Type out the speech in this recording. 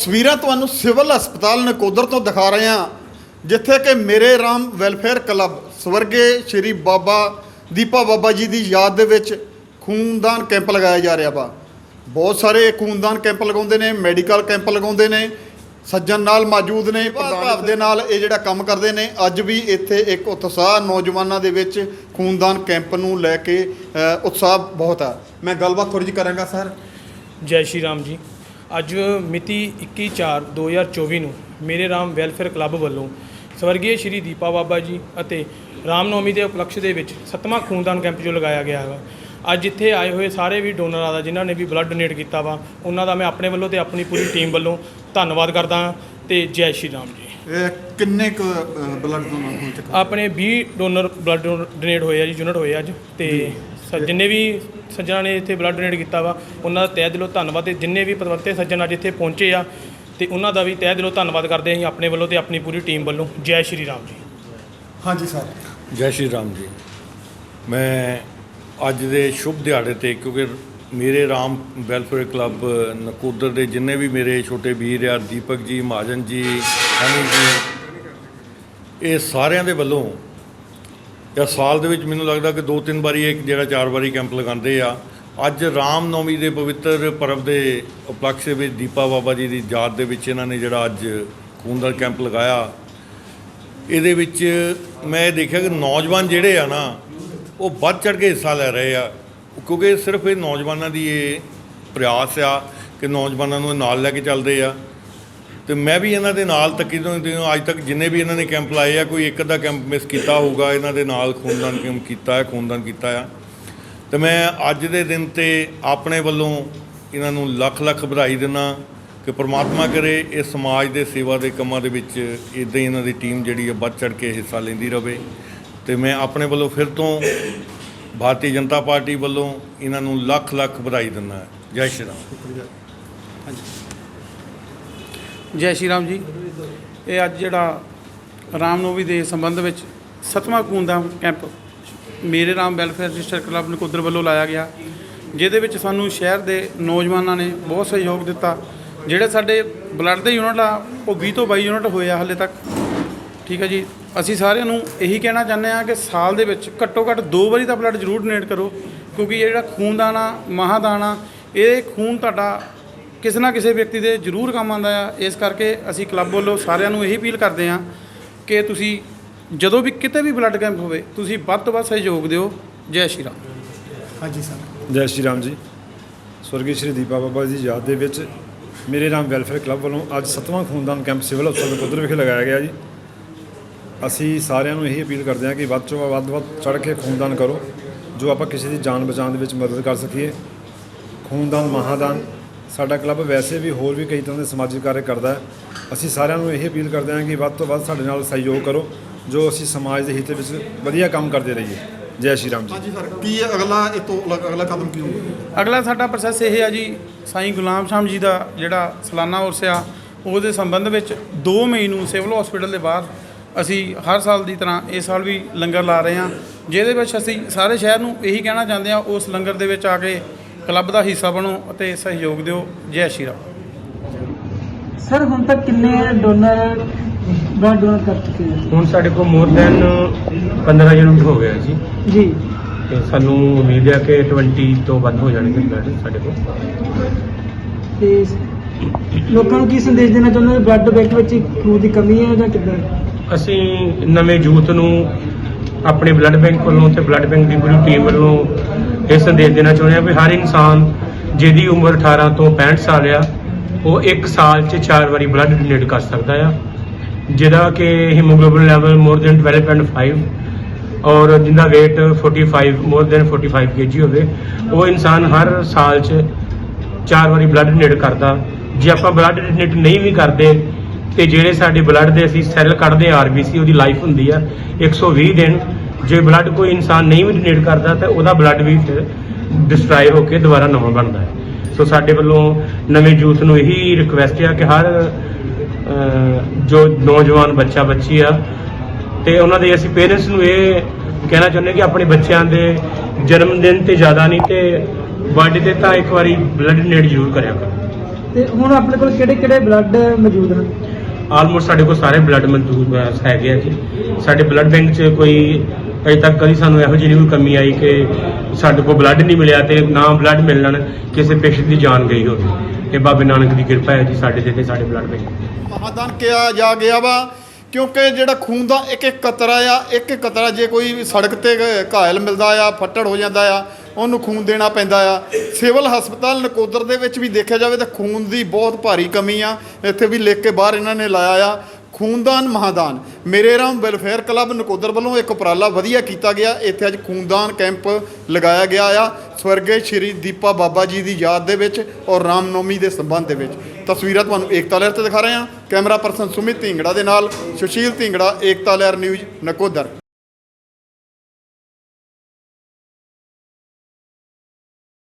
ਤਸਵੀਰਾਂ ਤੁਹਾਨੂੰ ਸਿਵਲ ਹਸਪਤਾਲ ਨਕੋਦਰ ਤੋਂ ਦਿਖਾ ਰਹੇ ਹਾਂ ਜਿੱਥੇ ਕਿ ਮੇਰੇ ਰਾਮ ਵੈਲਫੇਅਰ ਕਲੱਬ ਸਵਰਗੇ ਸ਼੍ਰੀ ਬਾਬਾ ਦੀਪਾ ਬਾਬਾ ਜੀ ਦੀ ਯਾਦ ਦੇ ਵਿੱਚ ਖੂਨਦਾਨ ਕੈਂਪ ਲਗਾਇਆ ਜਾ ਰਿਹਾ ਵਾ। ਬਹੁਤ ਸਾਰੇ ਖੂਨਦਾਨ ਕੈਂਪ ਲਗਾਉਂਦੇ ਨੇ ਮੈਡੀਕਲ ਕੈਂਪ ਲਗਾਉਂਦੇ ਨੇ ਸੱਜਣ ਨਾਲ ਮੌਜੂਦ ਨੇ ਭਾਵ ਦੇ ਨਾਲ ਇਹ ਜਿਹੜਾ ਕੰਮ ਕਰਦੇ ਨੇ ਅੱਜ ਵੀ ਇੱਥੇ ਇੱਕ ਉਤਸ਼ਾਹ ਨੌਜਵਾਨਾਂ ਦੇ ਵਿੱਚ ਖੂਨਦਾਨ ਕੈਂਪ ਨੂੰ ਲੈ ਕੇ ਉਤਸ਼ਾਹ ਬਹੁਤ ਆ। ਮੈਂ ਗੱਲਬਾਤ ਥੋੜੀ ਜਿਹੀ ਕਰਾਂਗਾ ਸਰ। ਜੈ ਸ਼੍ਰੀ ਰਾਮ ਜੀ। ਅੱਜ ਮਿਤੀ 21/4/2024 ਨੂੰ ਮੇਰੇ ਰਾਮ ਵੈਲਫੇਅਰ ਕਲੱਬ ਵੱਲੋਂ ਸਵਰਗੀ ਸ਼੍ਰੀ ਦੀਪਾ ਬਾਬਾ ਜੀ ਅਤੇ ਰਾਮਨੌਮੀ ਦੇ ਉਪਲਕਸ਼ ਦੇ ਵਿੱਚ ਸੱਤਵਾਂ ਖੂਨਦਾਨ ਕੈਂਪ ਜੋ ਲਗਾਇਆ ਗਿਆ ਹੈਗਾ। ਅੱਜ ਇੱਥੇ ਆਏ ਹੋਏ ਸਾਰੇ ਵੀ ਡੋਨਰਾਂ ਦਾ ਜਿਨ੍ਹਾਂ ਨੇ ਵੀ ਬਲੱਡ ਡੋਨੇਟ ਕੀਤਾ ਵਾ ਉਹਨਾਂ ਦਾ ਮੈਂ ਆਪਣੇ ਵੱਲੋਂ ਤੇ ਆਪਣੀ ਪੂਰੀ ਟੀਮ ਵੱਲੋਂ ਧੰਨਵਾਦ ਕਰਦਾ ਹਾਂ ਤੇ ਜੈ ਸ਼੍ਰੀ ਰਾਮ ਜੀ। ਇਹ ਕਿੰਨੇ ਕੁ ਬਲੱਡ ਦੋਨਰ ਹੋ ਚੁੱਕਾ ਆਪਣੇ 20 ਡੋਨਰ ਬਲੱਡ ਡੋਨੇਟ ਹੋਏ ਆ ਜੀ ਯੂਨਿਟ ਹੋਏ ਅੱਜ ਤੇ ਸ- ਜਿੰਨੇ ਵੀ ਸੱਜਣਾਂ ਨੇ ਇੱਥੇ ਬਲੱਡ ਡੋਨੇਟ ਕੀਤਾ ਵਾ ਉਹਨਾਂ ਦਾ ਤਹਿ ਦਿਲੋਂ ਧੰਨਵਾਦ ਤੇ ਜਿੰਨੇ ਵੀ ਪਰਵਰਤੇ ਸੱਜਣ ਅੱਜ ਇੱਥੇ ਪਹੁੰਚੇ ਆ ਤੇ ਉਹਨਾਂ ਦਾ ਵੀ ਤਹਿ ਦਿਲੋਂ ਧੰਨਵਾਦ ਕਰਦੇ ਅਸੀਂ ਆਪਣੇ ਵੱਲੋਂ ਤੇ ਆਪਣੀ ਪੂਰੀ ਟੀਮ ਵੱਲੋਂ। ਜੈ ਸ਼੍ਰੀ ਰਾਮ ਜੀ। ਹਾਂਜੀ ਸਰ। ਜੈ ਸ਼੍ਰੀ ਰਾਮ ਜੀ। ਮੈਂ ਅੱਜ ਦੇ ਸ਼ੁਭ ਦਿਹਾੜੇ ਤੇ ਕਿਉਂਕਿ ਮੇਰੇ ਰਾਮ ਵੈਲਫੇਅਰ ਕਲੱਬ ਨਕੋਦਰ ਦੇ ਜਿੰਨੇ ਵੀ ਮੇਰੇ ਛੋਟੇ ਵੀਰ ਆ ਦੀਪਕ ਜੀ ਮਹਾਜਨ ਜੀ ਹਨੀ ਜੀ ਇਹ ਸਾਰਿਆਂ ਦੇ ਵੱਲੋਂ ਜਾਂ ਸਾਲ ਦੇ ਵਿੱਚ ਮੈਨੂੰ ਲੱਗਦਾ ਕਿ ਦੋ ਤਿੰਨ ਵਾਰੀ ਇੱਕ ਜਿਹੜਾ ਚਾਰ ਵਾਰੀ ਕੈਂਪ ਲਗਾਉਂਦੇ ਆ। ਅੱਜ ਰਾਮ ਨੌਮੀ ਦੇ ਪਵਿੱਤਰ ਪਰਬ ਦੇ ਉਪਲਕਸ਼ ਦੇ ਵਿੱਚ ਦੀਪਾ ਬਾਬਾ ਜੀ ਦੀ ਯਾਦ ਦੇ ਵਿੱਚ ਇਹਨਾਂ ਨੇ ਜਿਹੜਾ ਅੱਜ ਖੂਨਦਾਨ ਕੈਂਪ ਲਗਾਇਆ। ਇਹਦੇ ਵਿੱਚ ਮੈਂ ਇਹ ਦੇਖਿਆ ਕਿ ਨੌਜਵਾਨ ਜਿਹੜੇ ਆ ਨਾ, ਉਹ ਵੱਧ ਚੜ ਕੇ ਹਿੱਸਾ ਲੈ ਰਹੇ ਆ। ਕਿਉਂਕਿ ਸਿਰਫ ਇਹ ਨੌਜਵਾਨਾਂ ਦੀ ਇਹ ਪ੍ਰਯਾਸ ਆ ਕਿ ਨੌਜਵਾਨਾਂ ਨੂੰ ਇਹ ਨਾਲ ਲੈ ਕੇ ਚੱਲਦੇ ਆ। ਤੇ ਮੈਂ ਵੀ ਇਹਨਾਂ ਦੇ ਨਾਲ ਤੱਕੀ ਤੋਂ ਤੋਂ ਅੱਜ ਤੱਕ ਜਿੰਨੇ ਵੀ ਇਹਨਾਂ ਨੇ ਕੈਂਪ ਲਾਏ ਆ, ਕੋਈ ਇੱਕ ਅੱਧਾ ਕੈਂਪ ਮਿਸ ਕੀਤਾ ਹੋਊਗਾ, ਇਹਨਾਂ ਦੇ ਨਾਲ ਖੂਨਦਾਨ ਕੈਂਪ ਕੀਤਾ ਹੈ ਖੂਨਦਾਨ ਕੀਤਾ ਆ। ਤੇ ਮੈਂ ਅੱਜ ਦੇ ਦਿਨ ਤੇ ਆਪਣੇ ਵੱਲੋਂ ਇਹਨਾਂ ਨੂੰ ਲੱਖ ਲੱਖ ਵਧਾਈ ਦਿੰਦਾ ਕਿ ਪ੍ਰਮਾਤਮਾ ਕਰੇ ਇਹ ਸਮਾਜ ਦੇ ਸੇਵਾ ਦੇ ਕੰਮਾਂ ਦੇ ਵਿੱਚ ਇਦਾਂ ਹੀ ਇਹਨਾਂ ਦੀ ਟੀਮ ਜਿਹੜੀ ਹੈ ਵੱਧ ਚੜ ਕੇ ਹਿੱਸਾ ਲੈਂਦੀ ਰਹੇ ਤੇ ਮੈਂ ਆਪਣੇ ਵੱਲੋਂ ਫਿਰ ਤੋਂ ਭਾਰਤੀ ਜਨਤਾ ਪਾਰਟੀ ਵੱਲੋਂ ਇਹਨਾਂ ਨੂੰ ਲੱਖ ਲੱਖ ਵਧਾਈ ਦਿੰਦਾ। ਜੈ ਸ਼੍ਰੀ ਰਾਮ। ਜੈ ਸ਼੍ਰੀ ਰਾਮ ਜੀ। ਇਹ ਅੱਜ ਜਿਹੜਾ ਰਾਮਨੋਵੀ ਦੇ ਸੰਬੰਧ ਵਿੱਚ ਸਤਵਾਂ ਖੂਨਦਾਨ ਕੈਂਪ ਮੇਰੇ Ram welfare register club Nakodar ਵੱਲੋਂ ਲਾਇਆ ਗਿਆ। ਜਿਹਦੇ ਵਿੱਚ ਸਾਨੂੰ ਸ਼ਹਿਰ ਦੇ ਨੌਜਵਾਨਾਂ ਨੇ ਬਹੁਤ ਸਹਿਯੋਗ ਦਿੱਤਾ। ਜਿਹੜੇ ਸਾਡੇ ਬਲੱਡ ਦੇ ਯੂਨਿਟ ਆ, ਉਹ 20 ਤੋਂ 22 ਯੂਨਿਟ ਹੋਏ ਆ ਹਾਲੇ ਤੱਕ। ਠੀਕ ਹੈ ਜੀ। ਅਸੀਂ ਸਾਰਿਆਂ ਨੂੰ ਇਹੀ ਕਹਿਣਾ ਚਾਹੁੰਦੇ ਆ ਕਿ ਸਾਲ ਦੇ ਵਿੱਚ ਘੱਟੋ ਘੱਟ ਦੋ ਵਾਰੀ ਤਾਂ ਬਲੱਡ ਜ਼ਰੂਰ ਡੋਨੇਟ ਕਰੋ। ਕਿਉਂਕਿ ਇਹ ਜਿਹੜਾ ਖੂਨਦਾਨ ਆ, ਮਹਾਦਾਨ ਆ, ਇਹ ਖੂਨ ਤੁਹਾਡਾ ਕਿਸੇ ਨਾ ਕਿਸੇ ਵਿਅਕਤੀ ਦੇ ਜ਼ਰੂਰ ਕੰਮ ਆਉਂਦਾ ਆ। ਇਸ ਕਰਕੇ ਅਸੀਂ ਕਲੱਬ ਵੱਲੋਂ ਸਾਰਿਆਂ ਨੂੰ ਇਹੀ ਅਪੀਲ ਕਰਦੇ ਆ ਕਿ ਤੁਸੀਂ ਜਦੋਂ ਵੀ ਕਿਤੇ ਵੀ ਬਲੱਡ ਕੈਂਪ ਹੋਵੇ ਤੁਸੀਂ ਵੱਧ ਤੋਂ ਵੱਧ ਸਹਿਯੋਗ ਦਿਓ। ਜੈ ਸ਼੍ਰੀ ਰਾਮ। ਹਾਂਜੀ ਸਰ। ਜੈ ਸ਼੍ਰੀ ਰਾਮ ਜੀ। ਸਵਰਗੀ ਸ਼੍ਰੀ ਦੀਪਾ ਬਾਬਾ ਜੀ ਦੀ ਯਾਦ ਦੇ ਵਿੱਚ ਮੇਰੇ ਰਾਮ ਵੈਲਫੇਅਰ ਕਲੱਬ ਵੱਲੋਂ ਅੱਜ ਸੱਤਵਾਂ ਖੂਨਦਾਨ ਕੈਂਪ ਸਿਵਲ ਹਸਪਤਾਲ ਨਕੋਦਰ ਵਿਖੇ ਲਗਾਇਆ ਗਿਆ ਜੀ। ਅਸੀਂ ਸਾਰਿਆਂ ਨੂੰ ਇਹੀ ਅਪੀਲ ਕਰਦੇ ਹਾਂ ਕਿ ਵੱਧ ਤੋਂ ਵੱਧ ਵੱਧ ਚੜ ਕੇ ਖੂਨਦਾਨ ਕਰੋ ਜੋ ਆਪਾਂ ਕਿਸੇ ਦੀ ਜਾਨ ਬਚਾਉਣ ਦੇ ਵਿੱਚ ਮਦਦ ਕਰ ਸਕੀਏ। ਖੂਨਦਾਨ ਮਹਾਦਾਨ। ਸਾਡਾ ਕਲੱਬ ਵੈਸੇ ਵੀ ਹੋਰ ਵੀ ਕਈ ਤਰ੍ਹਾਂ ਦੇ ਸਮਾਜਿਕ ਕਾਰਜ ਕਰਦਾ ਹੈ। ਅਸੀਂ ਸਾਰਿਆਂ ਨੂੰ ਇਹ ਅਪੀਲ ਕਰਦੇ ਹਾਂ ਕਿ ਵੱਧ ਤੋਂ ਵੱਧ ਸਾਡੇ ਨਾਲ ਸਹਿਯੋਗ ਕਰੋ ਜੋ ਅਸੀਂ ਸਮਾਜ ਦੇ ਹਿੱਤ ਵਿੱਚ ਵਧੀਆ ਕੰਮ ਕਰਦੇ ਰਹੀਏ। ਜੈ ਸ਼੍ਰੀ ਰਾਮ ਜੀ। ਕੀ ਹੈ ਅਗਲਾ ਇਹ ਤੋਂ ਅਗਲਾ- ਅਗਲਾ ਕਦਮ ਕੀ ਹੋਊਗਾ? ਅਗਲਾ ਸਾਡਾ ਪ੍ਰੋਸੈਸ ਇਹ ਹੈ ਜੀ ਸਾਈਂ ਗੁਲਾਮ ਸ਼ਾਮ ਜੀ ਦਾ ਜਿਹੜਾ ਸਾਲਾਨਾ ਉਰਸ ਆ ਉਹਦੇ ਸੰਬੰਧ ਵਿੱਚ 2 ਮਈ ਨੂੰ ਸਿਵਲ ਹਸਪੀਟਲ ਦੇ ਬਾਹਰ ਅਸੀਂ ਹਰ ਸਾਲ ਦੀ ਤਰ੍ਹਾਂ ਇਸ ਸਾਲ ਵੀ ਲੰਗਰ ਲਾ ਰਹੇ ਹਾਂ। ਜਿਹਦੇ ਵਿੱਚ ਅਸੀਂ ਸਾਰੇ ਸ਼ਹਿਰ ਨੂੰ ਇਹੀ ਕਹਿਣਾ ਚਾਹੁੰਦੇ ਹਾਂ ਉਸ ਲੰਗਰ ਦੇ ਵਿੱਚ ਆ ਕੇ ਕਲੱਬ ਦਾ ਹਿੱਸਾ ਬਣੋ ਅਤੇ ਸਹਿਯੋਗ ਦਿਓ। ਜੈ ਸ਼੍ਰੀ ਰਾਮ। ਸਰ ਹੁਣ ਤੱਕ ਕਿੰਨੇ ਡੋਨਰ ਬਲੱਡ ਡੋਨਰ ਕਰ ਚੁੱਕੇ ਹੈ? ਹੁਣ ਸਾਡੇ ਕੋਲ ਮੋਰ ਦੈਨ 15 ਯੂਨਿਟ ਹੋ ਗਿਆ ਜੀ। ਜੀ। ਤੇ ਸਾਨੂੰ ਉਮੀਦ ਹੈ ਕਿ 20 ਤੋਂ ਵੱਧ ਹੋ ਜਾਣਗੇ ਬਲੱਡ ਸਾਡੇ ਕੋਲ। ਤੇ ਲੋਕਾਂ ਨੂੰ ਕੀ ਸੰਦੇਸ਼ ਦੇਣਾ ਚਾਹੁੰਦੇ ਹੋ? ਬਲੱਡ ਬੈਂਕ ਵਿੱਚ ਖੂਨ ਦੀ ਕਮੀ ਹੈ ਜਾਂ ਕਿੱਦਾਂ? ਅਸੀਂ ਨਵੇਂ ਯੂਥ ਨੂੰ ਆਪਣੇ ਬਲੱਡ ਬੈਂਕ ਵੱਲੋਂ ਤੇ ਬਲੱਡ ਬੈਂਕ ਦੀ ਪੂਰੀ ਟੀਮ ਵੱਲੋਂ ਇਹ ਸੰਦੇਸ਼ ਦੇਣਾ ਚਾਹੁੰਦੇ ਹਾਂ ਵੀ ਹਰ ਇਨਸਾਨ ਜਿਹਦੀ ਉਮਰ 18 ਤੋਂ 65 ਸਾਲ ਆ, ਉਹ ਇੱਕ ਸਾਲ 'ਚ ਚਾਰ ਵਾਰੀ ਬਲੱਡ ਡੋਨੇਟ ਕਰ ਸਕਦਾ ਆ। ਜਿਹਦਾ ਕਿ ਹੀਮੋਗਲੋਬਿਨ ਲੈਵਲ ਮੋਰ ਦੈਨ 12.5 ਔਰ ਜਿੰਦਾ weight 45 ਮੋਰ ਦੈਨ 45 kg ਹੋਵੇ, ਉਹ ਇਨਸਾਨ ਹਰ ਸਾਲ 'ਚ ਚਾਰ ਵਾਰੀ ਬਲੱਡ ਡੋਨੇਟ ਕਰਦਾ। ਜੇ ਆਪਾਂ ਬਲੱਡ ਡੋਨੇਟ ਨਹੀਂ ਵੀ ਕਰਦੇ, ਤੇ ਜਿਹੜੇ ਸਾਡੇ ਬਲੱਡ ਦੇ ਅਸੀਂ ਸੈੱਲ ਕੱਢਦੇ ਆ ਆਰਬੀਸੀ ਉਹਦੀ ਲਾਈਫ ਹੁੰਦੀ ਆ 120 ਦਿਨ ਜੇ ਬਲੱਡ ਕੋਈ ਇਨਸਾਨ ਨਹੀਂ ਵੀ ਡੋਨੇਟ ਕਰਦਾ ਤਾਂ ਉਹਦਾ ਬਲੱਡ ਵੀ ਫਿਰ ਡਿਸਟਰਾਈ ਹੋ ਕੇ ਦੁਬਾਰਾ ਨਵਾਂ ਬਣਦਾ ਹੈ। ਸੋ ਸਾਡੇ ਵੱਲੋਂ ਨਵੇਂ ਯੂਥ ਨੂੰ ਇਹੀ ਰਿਕੁਐਸਟ ਆ ਕਿ ਹਰ ਜੋ ਨੌਜਵਾਨ ਬੱਚਾ ਬੱਚੀ ਆ ਤੇ ਉਹਨਾਂ ਦੇ ਅਸੀਂ ਪੇਰੈਂਟਸ ਨੂੰ ਇਹ ਕਹਿਣਾ ਚਾਹੁੰਦੇ ਕਿ ਆਪਣੇ ਬੱਚਿਆਂ ਦੇ ਜਨਮ ਦਿਨ ਤੇ ਜ਼ਿਆਦਾ ਨਹੀਂ ਤੇ ਬਰਥਡੇ ਤੇ ਤਾਂ ਇੱਕ ਵਾਰੀ ਬਲੱਡ ਡੋਨੇਟ ਜ਼ਰੂਰ ਕਰਿਆ ਕਰੋ। ਤੇ ਹੁਣ ਆਪਣੇ ਕੋਲ ਕਿਹੜੇ ਕਿਹੜੇ ਬਲੱਡ ਮੌਜੂਦ ਹਨ? ਆਲਮੋਸਟ ਸਾਡੇ ਕੋਲ ਸਾਰੇ ਬਲੱਡ ਮੌਜੂਦ ਹੈ- ਹੈਗੇ ਆ ਜੀ। ਸਾਡੇ ਬਲੱਡ ਬੈਂਕ 'ਚ ਕੋਈ ਅਜੇ ਤੱਕ ਕਦੀ ਸਾਨੂੰ ਇਹੋ ਜਿਹੀ ਕੋਈ ਕਮੀ ਆਈ ਕਿ ਸਾਡੇ ਕੋਲ ਬਲੱਡ ਨਹੀਂ ਮਿਲਿਆ ਤੇ ਨਾ ਬਲੱਡ ਮਿਲਣ, ਕਿਸੇ ਪੇਸ਼ੈਂਟ ਦੀ ਜਾਨ ਗਈ ਹੋਵੇ। ਇਹ ਬਾਬੇ ਨਾਨਕ ਦੀ ਕਿਰਪਾ ਹੈ ਜੀ ਸਾਡੇ ਤੇ ਤੇ ਸਾਡੇ ਬਲੱਡ ਬੈਂਕ ਮਹਾਦਾਨ ਕਿਹਾ ਜਾ ਗਿਆ ਵਾ, ਕਿਉਂਕਿ ਜਿਹੜਾ ਖੂਨ ਦਾ ਇੱਕ ਇੱਕ ਕਤਰਾ ਆ, ਇੱਕ ਇੱਕ ਕਤਰਾ ਜੇ ਕੋਈ ਸੜਕ ਤੇ ਘਾਇਲ ਮਿਲਦਾ ਆ, ਫੱਟੜ ਹੋ ਜਾਂਦਾ ਆ, ਉਹਨੂੰ ਖੂਨ ਦੇਣਾ ਪੈਂਦਾ ਆ। ਸਿਵਲ ਹਸਪਤਾਲ ਨਕੋਦਰ ਦੇ ਵਿੱਚ ਵੀ ਦੇਖਿਆ ਜਾਵੇ ਤਾਂ ਖੂਨ ਦੀ ਬਹੁਤ ਭਾਰੀ ਕਮੀ ਆ। ਇੱਥੇ ਵੀ ਲਿਖ ਕੇ ਬਾਹਰ ਇਹਨਾਂ ਨੇ ਲਾਇਆ ਆ। ਖੂਨਦਾਨ ਮਹਾਦਾਨ। ਮੇਰੇ ਰਾਮ ਵੈਲਫੇਅਰ ਕਲੱਬ ਨਕੋਦਰ ਵੱਲੋਂ ਇੱਕ ਉਪਰਾਲਾ ਵਧੀਆ ਕੀਤਾ ਗਿਆ। ਇੱਥੇ ਅੱਜ ਖੂਨਦਾਨ ਕੈਂਪ ਲਗਾਇਆ ਗਿਆ ਆ। ਸਵਰਗੇ ਸ਼੍ਰੀ ਦੀਪਾ ਬਾਬਾ ਜੀ ਦੀ ਯਾਦ ਦੇ ਵਿੱਚ ਔਰ ਰਾਮਨੌਮੀ ਦੇ ਸੰਬੰਧ ਦੇ ਵਿੱਚ। ਤਸਵੀਰਾਂ ਤੁਹਾਨੂੰ ਏਕਤਾ ਲਹਿਰ ਤੇ ਦਿਖਾ ਰਹੇ ਹਾਂ। ਕੈਮਰਾ ਪਰਸਨ ਸੁਮਿਤ ਢਿੰਗੜਾ ਦੇ ਨਾਲ ਸੁਸ਼ੀਲ ਢਿੰਗੜਾ, ਏਕਤਾ ਲਹਿਰ ਨਿਊਜ਼ ਨਕੋਦਰ।